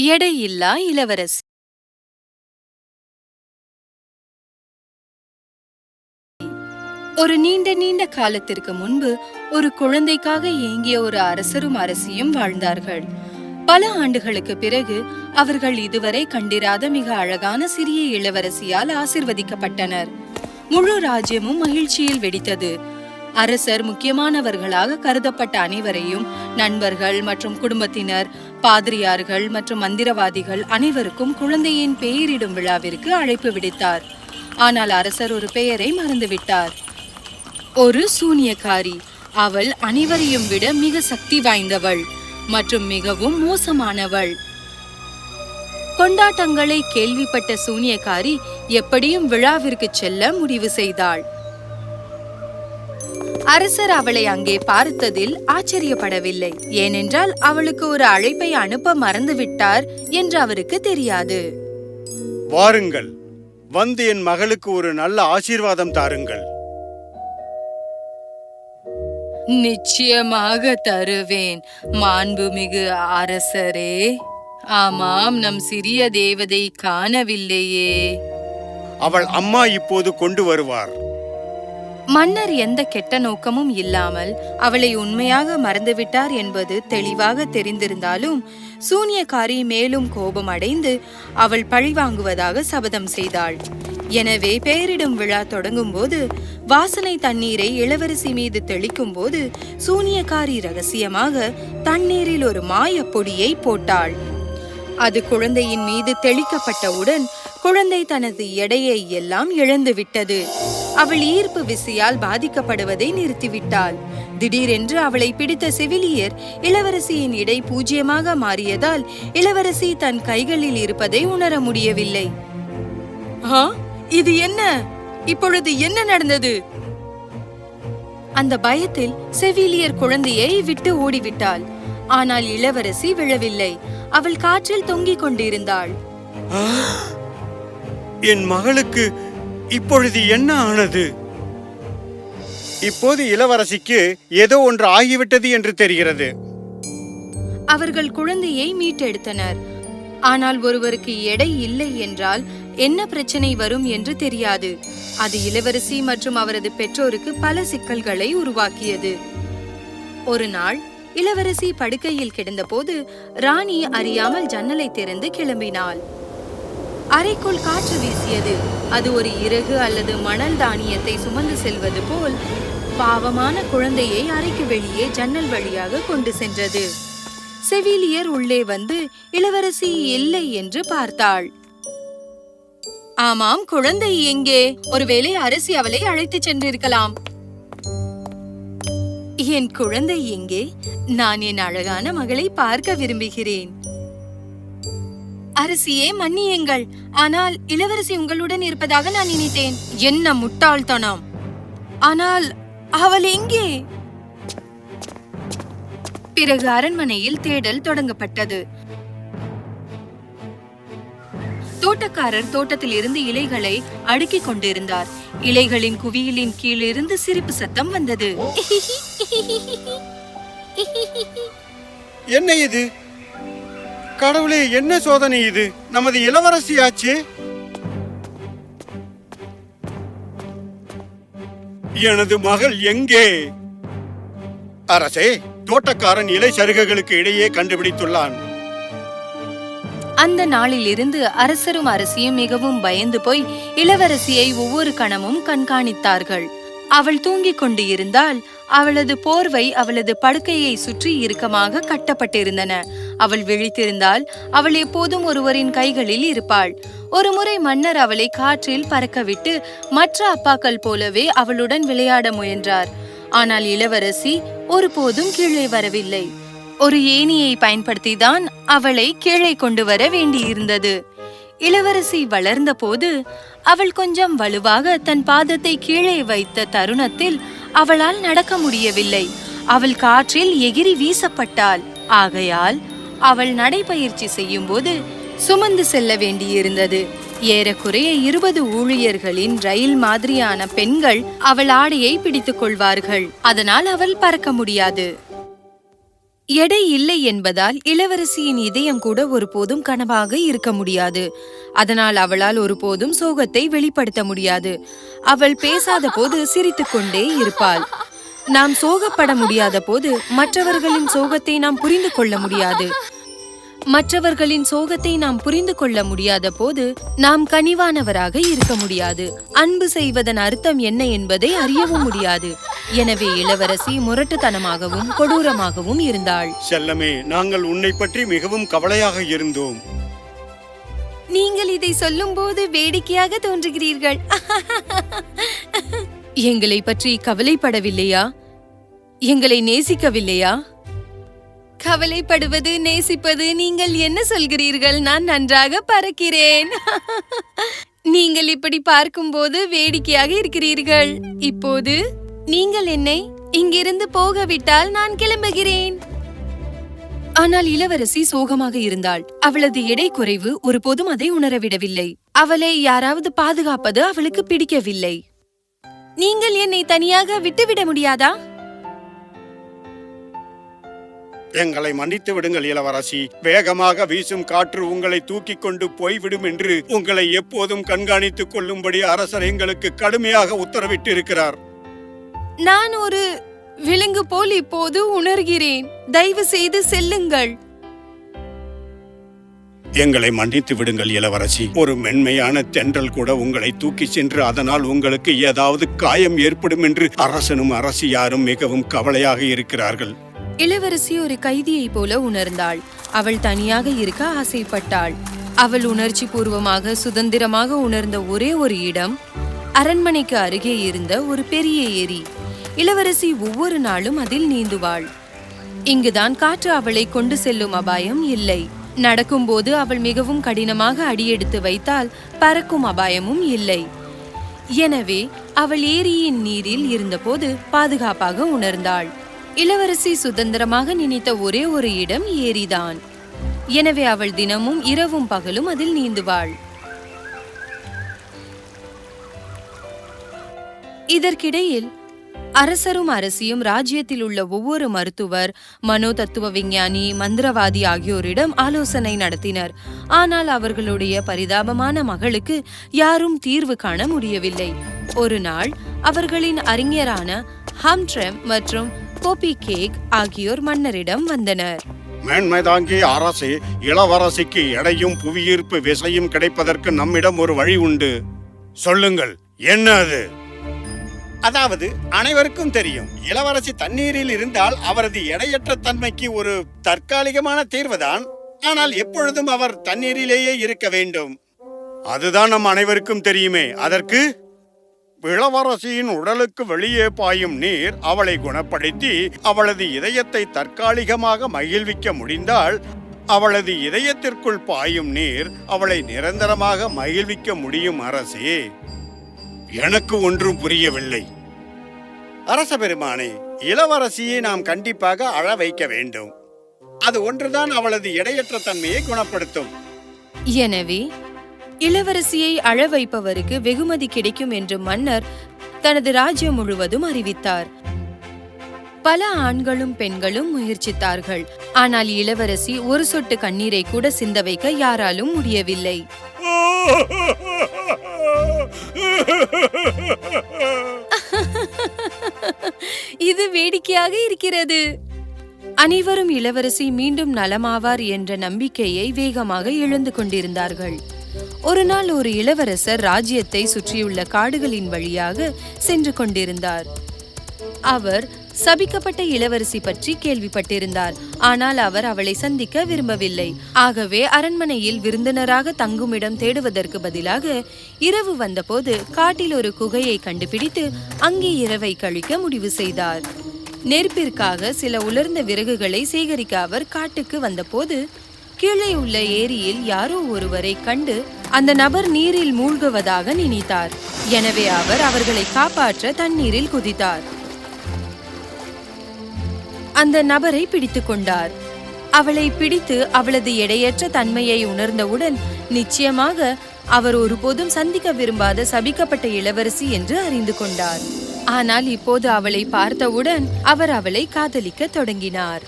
எடையில்லா இளவரசி. ஒரு நீண்ட நீண்ட காலத்திற்கு முன்பு ஒரு குழந்தைக்காக ஏங்கிய ஒரு அரசரும் அரசியும் வாழ்ந்தார்கள். பல ஆண்டுகளுக்கு பிறகு அவர்கள் இதுவரை கண்டிராத மிக அழகான சிறிய இளவரசியால் ஆசிர்வதிக்கப்பட்டனர். முழு ராஜ்யமும் மகிழ்ச்சியில் வெடித்தது. அரசர் முக்கியமானவர்களாக கருதப்பட்ட அனைவரையும் நண்பர்கள் மற்றும் குடும்பத்தினர் பாதிரியார்கள் மற்றும் மந்திரவாதிகள் அனைவருக்கும் குழந்தையின் பெயரிடும் விழாவிற்கு அழைப்பு விடுத்தார். ஆனால் அரசர் ஒரு பெயரை மறந்துவிட்டார். ஒரு சூனியக்காரி. அவள் அனைவரையும் விட மிக சக்தி வாய்ந்தவள் மற்றும் மிகவும் மோசமானவள். கொண்டாட்டங்களை கேள்விப்பட்ட சூனியக்காரி எப்படியும் விழாவிற்கு செல்ல முடிவு செய்தாள். அரசர் அவளை அங்கே பார்த்ததில் ஆச்சரியப்படவில்லை. ஏனென்றால் அவளுக்கு ஒரு அழைப்பை அனுப்ப மறந்துவிட்டார் என்று அவருக்கு தெரியாது. வாருங்கள். வந்து என் மகளுக்கு ஒரு நல்ல ஆசீர்வாதம் தாருங்கள். நிச்சயமாக தருவேன் மாண்புமிகு அரசரே. ஆமாம் நம் சிறிய தேவதை காணவில்லையே. அவள் அம்மா இப்போது கொண்டு வருவார். மன்னர் எந்த கெட்ட நோக்கமும் இல்லாமல் அவளை உண்மையாக மறந்துவிட்டார் என்பது தெளிவாக தெரிந்திருந்தாலும் சூனியக்காரி மேலும் கோபம் அடைந்து அவள் பழிவாங்குவதாக சபதம் செய்தாள். எனவே பெயரிடும் விழா தொடங்கும் போது வாசனை தண்ணீரை இளவரசி மீது தெளிக்கும் போது சூனியக்காரி ரகசியமாக தண்ணீரில் ஒரு மாயப்பொடியை போட்டாள். அது குழந்தையின் மீது தெளிக்கப்பட்டவுடன் குழந்தை தனது எடையை எல்லாம் இழந்துவிட்டது. அவள் ஈர்ப்பு விசையால் பாதிக்கப்படுவதை நிறுத்திவிட்டாள். திடீரென்று அவளை பிடித்த செவிலியர் இளவரசியின் இடை பூஜ்யமாக மாறியதால் இளவரசி தன் கைகளில் இருப்பதை உணர முடியவில்லை. ஆ இது என்ன? இப்பொழுது என்ன நடந்தது? அந்த பயத்தில் செவிலியர் குழந்தையை விட்டு ஓடிவிட்டாள். ஆனால் இளவரசி விழவில்லை. அவள் காற்றில் தொங்கிக் கொண்டிருந்தாள். என் மகளுக்கு இப்பொழுது என்ன ஆனது? இப்போது இளவரசிக்கு ஏதோ ஒன்று ஆகிவிட்டது என்று தெரிகிறது. அவர்கள் குழந்தையை மீட்டெடுத்தனர். ஆனால் ஒருவருக்கு எடை இல்லை என்றால் என்ன பிரச்சனை வரும் என்று தெரியாது. அது இளவரசி மற்றும் அவரது பெற்றோருக்கு பல சிக்கல்களை உருவாக்கியது. ஒரு நாள் இளவரசி படுக்கையில் கிடந்தபோது ராணி அறியாமல் ஜன்னலை திறந்து கிளம்பினாள். அறைக்குள் காற்று வீசியது. அது ஒரு இறகு அல்லது மணல் தானியத்தை சுமந்து செல்வது போல் பாவமான குழந்தையை அறைக்கு வெளியே ஜன்னல் வழியாக கொண்டு சென்றது. செவிலியர் உள்ளே வந்து இளவரசி இல்லை என்று பார்த்தாள். ஆமாம் குழந்தை எங்கே? ஒருவேளை அரசி அவளை அழைத்துச் சென்றிருக்கலாம். என் குழந்தை எங்கே? நான் என் அழகான மகளை பார்க்க விரும்புகிறேன். அரசியே மன்னியுங்கள். ஆனால் இளவரசி உங்களுடன் இருப்பதாக நான் நினைத்தேன். என்ன முட்டாள்தனம். ஆனால் அவள் எங்கே? பிறகு அரண்மனையில் தேடல் தொடங்கப்பட்டது. தோட்டக்காரர் தோட்டத்தில் இருந்து இலைகளை அடுக்கிக் கொண்டிருந்தார். இலைகளின் குவியலின் கீழிருந்து சிரிப்பு சத்தம் வந்தது. என்ன இது? கடவுளே என்ன சோதனை இது? நமது இளவரசி ஆச்சு எனது மகள் எங்கே? அரசே தோட்டக்காரன் இலை சருகுகளுக்கு இடையே கண்டுபிடித்துள்ளான். அந்த நாளிலிருந்து அரசரும் அரசியும் மிகவும் பயந்து போய் இளவரசியை ஒவ்வொரு கணமும் கண்காணித்தார்கள். அவள் தூங்கிக் கொண்டு இருந்தால் அவளது போர்வை அவளது படுக்கையை சுற்றி இறுக்கமாக கட்டப்பட்டிருந்தன. அவள் விழித்திருந்தால் அவள் எப்போதும் ஒருவரின் கைகளில் இருப்பாள். ஒருமுறை மன்னர் அவளை காற்றில் பறக்கவிட்டு மற்ற அப்பாக்கள் போலவே அவளுடன் விளையாட முயன்றார். ஆனால் இளவரசி ஒருபோதும் கீழே வரவில்லை. ஒரு ஏணியை பயன்படுத்திதான் அவளை கீழே கொண்டு வர வேண்டியிருந்தது. இளவரசி வளர்ந்தபோது அவள் கொஞ்சம் வலுவாக தன் பாதத்தை கீழே வைத்த தருணத்தில் அவளால் நடக்க முடியவில்லை. அவள் காற்றில் எகிரி வீசப்பட்டாள். ஆகையால் அவள் நடைபயிற்சி செய்யும்போது சுமந்து செல்ல வேண்டியிருந்தது. ஏறக்குறைய இருபது ஊழியர்களின் ரயில் மாதிரியான பெண்கள் அவள் ஆடையை பிடித்துக் கொள்வார்கள். அதனால் அவள் பறக்க முடியாது. எடை இல்லை என்பதால் இளவரசியின் இதயம் கூட ஒருபோதும் கனவாக இருக்க முடியாது. அதனால் அவளால் ஒருபோதும் சோகத்தை வெளிப்படுத்த முடியாது. அவள் பேசாத போது சிரித்துக்கொண்டே இருப்பாள். நாம் சோகப்பட முடியாத போது மற்றவர்களின் சோகத்தை நாம் புரிந்து கொள்ள முடியாது. மற்றவர்களின் சோகத்தை நாம் புரிந்து கொள்ள முடியாத போது நாம் கனிவானவராக இருக்க முடியாது. அன்பு செய்வதன் அர்த்தம் என்ன என்பதை அறியவும் முடியாது. எனவே இளவரசி முரட்டுத்தனமாகவும் கொடூரமாகவும் இருந்தாள். செல்லமே நாங்கள் உன்னை பற்றி மிகவும் கவலையாக இருந்தோம். நீங்கள் இதை சொல்லும்போது வேடிக்கையாக தோன்றுகிறீர்கள். எங்களை பற்றி கவலைப்படவில்லையா? எங்களை நேசிக்கவில்லையா? கவலைப்படுவது நேசிப்பது நீங்கள் என்ன சொல்கிறீர்கள்? நான் நன்றாக பறக்கிறேன். நீங்கள் இப்படி பார்க்கும்போது வேடிக்கையாக இருக்கிறீர்கள். இப்போது நீங்கள் என்னை இங்கிருந்து போகவிட்டால் நான் கிளம்புகிறேன். ஆனால் இளவரசி சோகமாக இருந்தாள். அவளது எடை குறைவு ஒருபோதும் அதை உணரவிடவில்லை. அவளை யாராவது பாதுகாப்பது அவளுக்கு பிடிக்கவில்லை. நீங்கள் என்னை தனியாக விட்டுவிட முடியாதா? எங்களை மன்னித்து விடுங்கள் இளவரசி. வேகமாக வீசும் காற்று உங்களை தூக்கி கொண்டு போய்விடும் என்று உங்களை எப்போதும் கண்காணித்துக் கொள்ளும்படி அரசர் எங்களுக்கு கடுமையாக உத்தரவிட்டு இருக்கிறார் நான் ஒரு விலங்கு போல் இப்போது உணர்கிறேன். தயவு செய்து செல்லுங்கள். எங்களை மன்னித்து விடுங்கள் இளவரசி. ஒரு மென்மையான தென்றல் கூட உங்களை தூக்கி சென்று அதனால் உங்களுக்கு ஏதாவது காயம் ஏற்படும் என்று அரசனும் அரசியாரும் மிகவும் கவலையாக இருக்கிறார்கள். இளவரசி ஒரு கைதியைப் போல உணர்ந்தாள். அவள் தனியாக இருக்க ஆசைப்பட்டாள். அவள் உணர்ச்சி பூர்வமாக சுதந்திரமாக உணர்ந்த ஒரே ஒரு இடம் அரண்மனைக்கு அருகே இருந்த ஒரு பெரிய ஏரி. இளவரசி ஒவ்வொரு நாளும் அதில் நீந்துவாள். இங்குதான் காற்று அவளை கொண்டு செல்லும் அபாயம் இல்லை. நடக்கும்போது அவள் மிகவும் கடினமாக அடியெடுத்து வைத்தால் பறக்கும் அபாயமும் இல்லை. எனவே அவள் ஏரியின் நீரில் இருந்தபோது பாதுகாப்பாக உணர்ந்தாள். இளவரசி சுதந்திரமாக நினைத்த ஒரே ஒரு இடம் ஏரிதான். எனவே அவள் தினமும் இரவும் பகலும் அதில் நீந்துவாள். இதற்கிடையில் அரசரும் அரசியும் ராஜ்யத்தில் உள்ள ஒவ்வொரு மருத்துவர் மனோதத்துவ விஞ்ஞானி மந்திரவாதி ஆகியோரிடம் ஆலோசனை நடத்தினர். ஆனால் அவர்களுடைய பரிதாபமான மகளுக்கு யாரும் தீர்வு காண முடியவில்லை. ஒரு நாள் அவர்களின் அறிஞரான ஹம்ட்ரெம் மற்றும் கோபி கேக் ஆகியோர் மன்னரிடம் வந்தனர். மேன்மை தாங்கிய அரசே இளவரசிக்கு எடையும் புவியீர்ப்பு விசையும் கிடைப்பதற்கு நம்மிடம் ஒரு வழி உண்டு. சொல்லுங்கள் என்ன அது? அதாவது அனைவருக்கும் தெரியும் இளவரசி தண்ணீரில் இருந்தால் அவரது எடையற்ற தன்மைக்கு ஒரு தற்காலிகமான தீர்வுதான். ஆனால் எப்பொழுதும் அவர் தண்ணீரிலேயே இருக்க வேண்டும். அதுதான் நம் அனைவருக்கும் தெரியுமே. அதற்கு இளவரசியின் உடலுக்கு வெளியே பாயும் நீர் அவளை குணப்படுத்தி அவளது இதயத்தை தற்காலிகமாக மகிழ்விக்க முடிந்தால் அவளது இதயத்திற்குள் பாயும் நீர் அவளை நிரந்தரமாக மகிழ்விக்க முடியும் அரசே. எனக்கு ஒன்றும் புரியவில்லை. அரச பெருமானே இளவரசியை நாம் கண்டிப்பாக அழ வைக்க வேண்டும். அது ஒன்றுதான் அவளது எடையற்ற தன்மையை குணப்படுத்தும். எனவே இளவரசியை அழ வைப்பவருக்கு வெகுமதி கிடைக்கும் என்று மன்னர் தனது ராஜ்யம் முழுவதும் அறிவித்தார். பல ஆண்களும் பெண்களும் முயற்சித்தார்கள். ஆனால் இளவரசி ஒரு சொட்டு கண்ணீரை கூட சிந்த வைக்க யாராலும் முடியவில்லை. இது வேடிக்கையாக இருக்கிறது. அனைவரும் இளவரசி மீண்டும் நலமாவார் என்ற நம்பிக்கையை வேகமாக எழுந்து கொண்டிருந்தார்கள். ஒரு நாள் ஒரு இளவரசர் ராஜ்யத்தை சுற்றியுள்ள காடுகளின் வழியாக சென்று கொண்டிருந்தார். அவர் சபிக்கப்பட்ட இளவரசி பற்றி கேள்விப்பட்டிருந்தார். ஆனால் அவர் அவளை சந்திக்க விரும்பவில்லை. ஆகவே அரண்மனையில் விருந்தினராக தங்குமிடம் தேடுவதற்கு பதிலாக இரவு வந்தபோது காட்டில் ஒரு குகையை கண்டுபிடித்து அங்கே இரவை கழிக்க முடிவு செய்தார். நெருப்பிற்காக சில உலர்ந்த விறகுகளை சேகரிக்க அவர் காட்டுக்கு வந்தபோது கீழே உள்ள ஏரியில் யாரோ ஒருவரை கண்டு அந்த நபர் நீரில் மூழ்குவதாக நினைத்தார். எனவே அவர் அவர்களை காப்பாற்ற தண்ணீரில் குதித்தார். அந்த நபரை பிடித்து கொண்டார். அவளை பிடித்து அவளது எடையற்ற தன்மையை உணர்ந்தவுடன் நிச்சயமாக அவர் ஒருபோதும் சந்திக்க விரும்பாத சபிக்கப்பட்ட இளவரசி என்று அறிந்து கொண்டார். ஆனால் இப்போது அவளை பார்த்தவுடன் அவர் அவளை காதலிக்க தொடங்கினார்.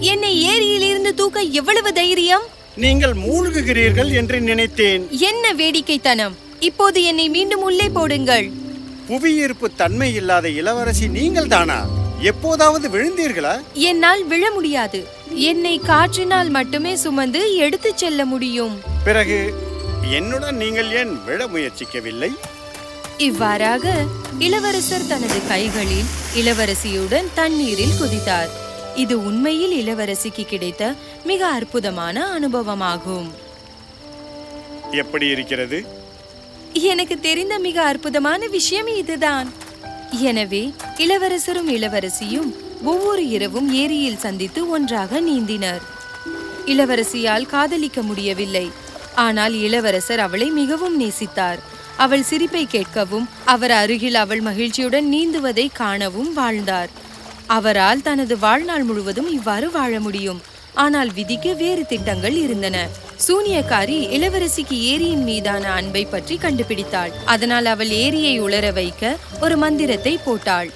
என்னை ஏரியிலிருந்து தூக்க எவ்வளவு தைரியம்? நீங்கள் மூழ்குகிறீர்கள் என்று நினைத்தேன். என்ன வேடிக்கைத்தனம்? இப்போது என்னை மீண்டும் உள்ளே போடுங்கள். புவியீர்ப்பு தன்மை இல்லாத இளவரசி நீங்கள் தானா எப்போதாவது விழுந்தீர்களா? என்னால் விழ முடியாது. என்னை காற்றினால் மட்டுமே சுமந்து எடுத்துச் செல்ல முடியும். பிறகு என்னுடன் நீங்கள் ஏன் விழ முயற்சிக்கவில்லை? இவ்வாறாக இளவரசர் தனது கைகளில் இளவரசியுடன் தண்ணீரில் குதித்தார். இது உண்மையில் இளவரசிக்கு கிடைத்த மிக அற்புதமான அனுபவமாகும். எப்படி இருக்கிறது? எனக்கு தெரிந்த மிக அற்புதமான விஷயம் இதுதான். எனவே இளவரசரும் இளவரசியும் ஒவ்வொரு இரவும் ஏரியில் சந்தித்து ஒன்றாக நீந்தினர். இளவரசியால் காதலிக்க முடியவில்லை. ஆனால் இளவரசர் அவளை மிகவும் நேசித்தார். அவள் சிரிப்பை கேட்கவும் அவர் அருகில் அவள் மகிழ்ச்சியுடன் நீந்துவதை காணவும் வாழ்ந்தார். அவரால் தனது வாழ்நாள் முழுவதும் இவ்வாறு வாழ முடியும். ஆனால் விதிக்கு வேறு திட்டங்கள் இருந்தன. சூனியக்காரி இளவரசிக்கு ஏரியின் மீதான அன்பை பற்றி கண்டுபிடித்தாள். அதனால் அவள் ஏரியை உலர வைக்க ஒரு மந்திரத்தை போட்டாள்.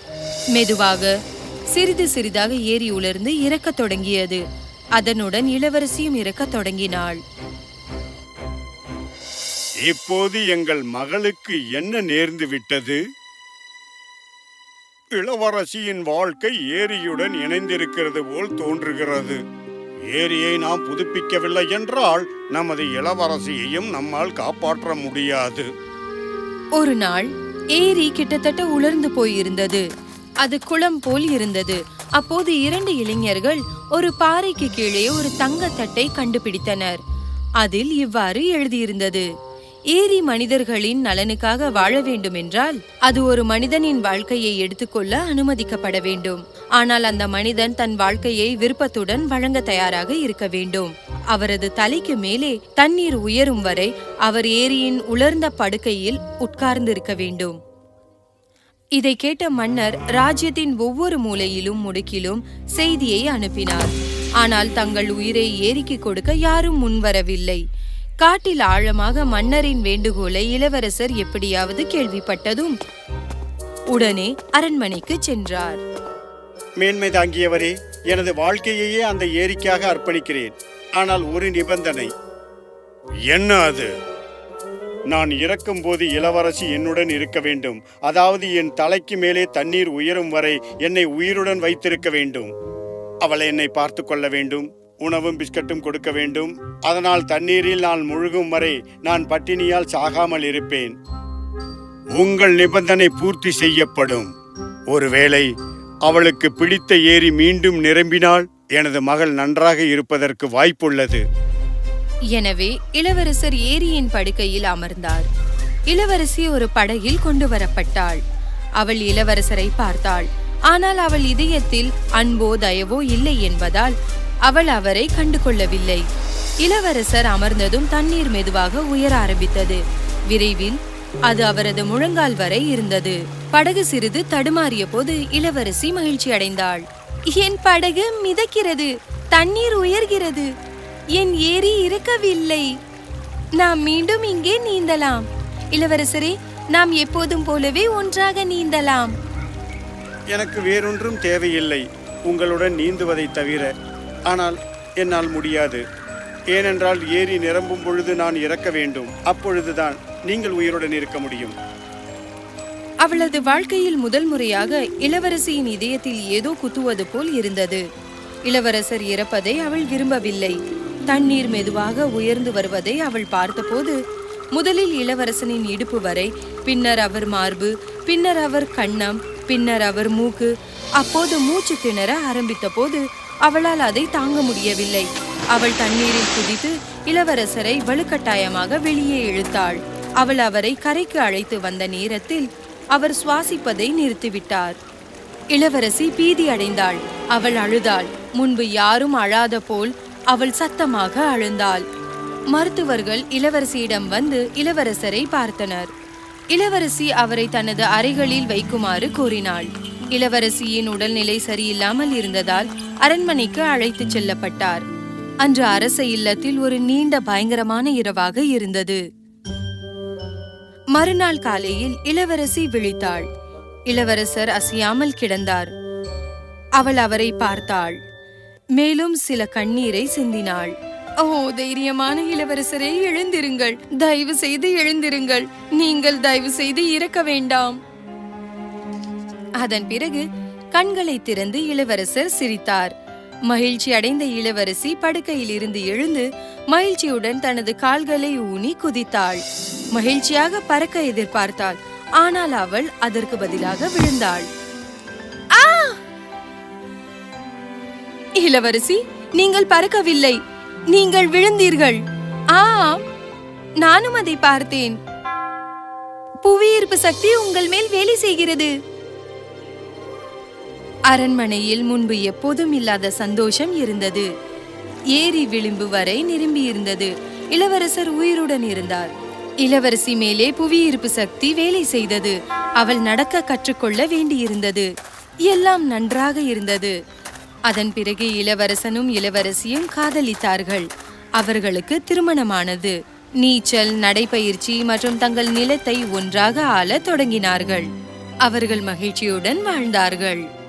மெதுவாக சிறிது சிறிதாக ஏரி உலர்ந்து இறக்கத் தொடங்கியது. அதனுடன் இளவரசியும் இறக்கத் தொடங்கினாள். இப்போது எங்கள் மகளுக்கு என்ன நேர்ந்து விட்டது? இளவரசியின் வாழ்க்கை ஏரியுடன் இணைந்திருக்கிறது போல் தோன்றுகிறது. ஏரியை நாம் புதுப்பிக்கவில்லை என்றால் நமது இளவரசியையும் நம்மால் காப்பாற்ற முடியாது. ஒரு நாள் ஏரி கிட்டத்தட்ட உலர்ந்து போயிருந்தது. அது குளம் போல் இருந்தது. அப்போது இரண்டு இளைஞர்கள் ஒரு பாறைக்கு கீழே ஒரு தங்கத்தட்டை கண்டுபிடித்தனர். அதில் இவ்வாறு எழுதியிருந்தது. ஏரி மனிதர்களின் நலனுக்காக வாழ வேண்டும் என்றால் அது ஒரு மனிதனின் வாழ்க்கையை எடுத்துக்கொள்ள அனுமதிக்கப்பட வேண்டும். ஆனால் அந்த மனிதன் தன் வாழ்க்கையை விருப்பத்துடன் வழங்க தயாராக இருக்க வேண்டும். அவரது தலைக்கு மேலே தண்ணீர் உயரும் வரை அவர் ஏரியின் உலர்ந்த படுக்கையில் உட்கார்ந்திருக்க வேண்டும். இதை கேட்ட மன்னர் ராஜ்யத்தின் ஒவ்வொரு மூலையிலும் முடுக்கிலும் செய்தியை அனுப்பினார். ஆனால் தங்கள் உயிரை ஏரிக்கு கொடுக்க யாரும் முன்வரவில்லை. காட்டில் ஆழமாக மன்னரின் வேண்டுகோளை இளவரசர் எப்படியாவது கேள்விப்பட்டதும் உடனே அரண்மனைக்கு சென்றார். மேன்மை தாங்கியவரே எனது வாழ்க்கையையே அந்த ஏரிக்காக அர்ப்பணிக்கிறேன். ஆனால் ஒரு நிபந்தனை. என்ன அது? நான் இறக்கும்போது இளவரசி என்னுடன் இருக்க வேண்டும். அதாவது என் தலைக்கு மேலே தண்ணீர் உயரும் வரை என்னை உயிருடன் வைத்திருக்க வேண்டும். அவளை என்னை பார்த்து கொள்ள வேண்டும். உணவும் பிஸ்கட்டும் கொடுக்க வேண்டும். அதனால் தண்ணீரில் நான் முழுகும் வரை நான் பட்டினியால் சாகாமல் இருப்பேன். உங்கள் நிபந்தனை பூர்த்தி செய்யப்படும். ஒருவேளை அவளுக்கு பிடித்த ஏரி மீண்டும் நிரம்பினால் எனது மகள் நன்றாக இருப்பதற்கு வாய்ப்புள்ளது. எனவே இளவரசர் ஏரியின் படுக்கையில் அமர்ந்தார். இளவரசி ஒரு படகில் கொண்டு வரப்பட்டாள். அவள் இளவரசரை பார்த்தாள். ஆனால் அவள் இதயத்தில் அன்போ தயவோ இல்லை என்பதால் அவள் அவரை கண்டு கொள்ளவில்லை இளவரசர் அமர்ந்ததும் தண்ணீர் மெதுவாக உயர ஆரம்பித்தது. விரைவில் அது அவரது முழங்கால் வரை இருந்தது. படகு சிறிது தடுமாறிய போது இளவரசி மகிழ்ச்சி அடைந்தாள். என் படகு மிதக்கிறது தண்ணீர் உயர்கிறது. என் ஏரி இருக்கவில்லை நாம் மீண்டும் இங்கே நீந்தலாம். இளவரசரே நாம் எப்போதும் போலவே ஒன்றாக நீந்தலாம். எனக்கு வேறொன்றும் தேவையில்லை. உங்களுடன் நீந்துவதை தவிர ஆனால் என்னால் முடியாது. ஏனென்றால் ஏரி நிரம்பும் பொழுது நான் இறக்க வேண்டும். அப்பொழுதுதான் நீங்கள் உயிருடன் இருக்க முடியும். அவளது வாழ்க்கையில் முதல் முறையாக இளவரசியின் இதயத்தில் ஏதோ குத்துவது போல் இருந்தது. இளவரசர் இறப்பதை அவள் விரும்பவில்லை. தண்ணீர் மெதுவாக உயர்ந்து வருவதை அவள் பார்த்தபோது முதலில் இளவரசனின் இடுப்பு வரை பின்னர் அவர் மார்பு பின்னர் அவர் கண்ணம் பின்னர் அவர் மூக்கு அப்போது மூச்சு திணற ஆரம்பித்த போது அவளால் அதை தாங்க முடியவில்லை. அவள் தண்ணீரில் குதித்து இளவரசரை வலுக்கட்டாயமாக வெளியே இழுத்தாள். அவள் அவரை கரைக்கு அழைத்து வந்த நேரத்தில் அவர் சுவாசிப்பதை நிறுத்திவிட்டார். இளவரசி பீதி அடைந்தாள். அவள் அழுதாள். முன்பு யாரும் அழாத போல் அவள் சத்தமாக அழுந்தாள். மருத்துவர்கள் இளவரசியிடம் வந்து இளவரசரை பார்த்தனர். இளவரசி அவரை தனது அறைகளில் வைக்குமாறு கூறினாள். இளவரசியின் உடல்நிலை சரியில்லாமல் இருந்ததால் அரண்மனைக்கு அழைத்துச் செல்லப்பட்டார். அன்று அரச இல்லத்தில் ஒரு நீண்ட பயங்கரமான இரவாக இருந்தது. மறுநாள் காலையில் இளவரசி விழித்தாள். இளவரசர் அசையாமல் கிடந்தார். அவள் அவரை பார்த்தாள். மேலும் சில கண்ணீரை சிந்தினாள். ஓ தைரியமான இளவரசரே எழுந்திருங்கள். தயவு செய்து எழுந்திருங்கள். நீங்கள் தயவு செய்து இறக்க வேண்டாம். அதன் பிறகு கண்களை திறந்து இளவரசர் சிரித்தார். மகிழ்ச்சி அடைந்த இளவரசி படுக்கையில் இருந்து எழுந்து மகிழ்ச்சியுடன் தனது கால்களை ஊனி குதித்தாள். மகிழ்ச்சியாக பறக்க எதிர்பார்த்தாள். ஆனால் அவள் அதற்கு பதிலாக விழுந்தாள். ஆ! இளவரசி நீங்கள் பறக்கவில்லை. நீங்கள் விழுந்தீர்கள். ஆம் நானும் அதை பார்த்தேன். புவியீர்ப்பு சக்தி உங்கள் மேல் வேலை செய்கிறது. அரண்மனையில் முன்பு எப்போதும் இல்லாத சந்தோஷம் இருந்தது. ஏரி விளிம்பு வரை நிரம்பியிருந்தது. இளவரசர் உயிருடன் இருந்தார். இளவரசி மேலே புவியீர்ப்பு சக்தி வேலை செய்தது. அவள் நடக்க கற்றுக்கொள்ள வேண்டியிருந்தது. எல்லாம் நன்றாக இருந்தது. அதன் பிறகு இளவரசனும் இளவரசியும் காதலித்தார்கள். அவர்களுக்கு திருமணமானது. நீச்சல் நடைப்பயிற்சி மற்றும் தங்கள் நிலத்தை ஒன்றாக ஆளத் தொடங்கினார்கள். அவர்கள் மகிழ்ச்சியுடன் வாழ்ந்தார்கள்.